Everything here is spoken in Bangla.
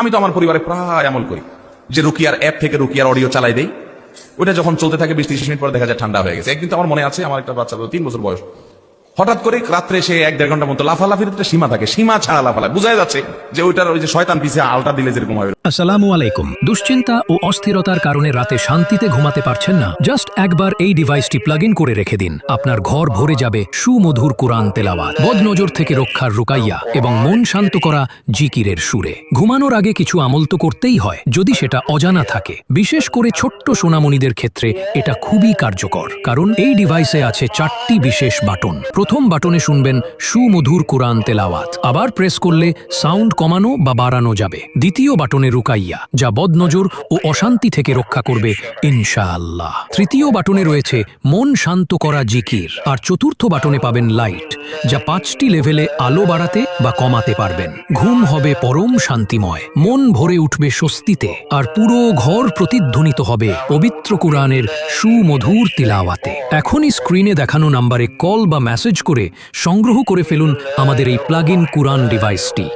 আমি তো আমার পরিবারে প্রায় আমল করি। যে রুকিয়ার অ্যাপ থেকে রুকিয়ার অডিও চালাই দেই ওটা যখন চলতে থাকে বিশ ত্রিশ মিনিট পরে দেখা যায় ঠান্ডা হয়ে গেছে। একদিন তো আমার মনে আছে, আমার একটা বাচ্চা তিন বছর বয়স। হঠাৎ করে রাত্রে সে এক দেড় ঘণ্টার মতো লাফালাফির একটা সীমা থাকে। সীমা ছাড়া লাফালা বুঝা যাচ্ছে যে ওইটার ওই যে শয়তান পিছিয়ে আলটা দিলে যেরকম হবে আসসালামু আলাইকুম। দুশ্চিন্তা ও অস্থিরতার কারণে রাতে শান্তিতে ঘুমাতে পারছেন না। জাস্ট একবার এই ডিভাইসটি প্লাগ ইন করে রেখে দিন। আপনার ঘর ভরে যাবে সুমধুর কোরআন তেলাওয়াত, বদনজর থেকে রক্ষার রুকাইয়া এবং মন শান্ত করা জিকিরের সুরে। ঘুমানোর আগে কিছু আমল তো করতেই হয়, যদি সেটা অজানা থাকে। বিশেষ করে ছোট্ট সোনামণিদের ক্ষেত্রে এটা খুবই কার্যকর, কারণ এই ডিভাইসে আছে চারটি বিশেষ বাটন। প্রথম বাটনে শুনবেন সুমধুর কোরআন তেলাওয়াত। আবার প্রেস করলে সাউন্ড কমানো বা বাড়ানো যাবে। দ্বিতীয় বাটনে রুকাইয়া যা বদনজর ও অশান্তি থেকে রক্ষা করবে, ইনশাআল্লাহ। তৃতীয় বাটনে রয়েছে, মন শান্ত করা জিকির। আর চতুর্থ বাটনে পাবেন লাইট, যা পাঁচটি লেভেলে আলো বাড়াতে বা কমাতে পারবেন। ঘুম হবে পরম শান্তিময়, মন ভরে উঠবে স্বস্তিতে, আর পুরো ঘর প্রতিধ্বনিত হবে পবিত্র কোরআনের সুমধুর তিলাওয়াতে। এখনই স্ক্রিনে দেখানো নাম্বারে কল বা মেসেজ করে সংগ্রহ করে ফেলুন আমাদের এই প্লাগ ইন কোরআন ডিভাইসটি।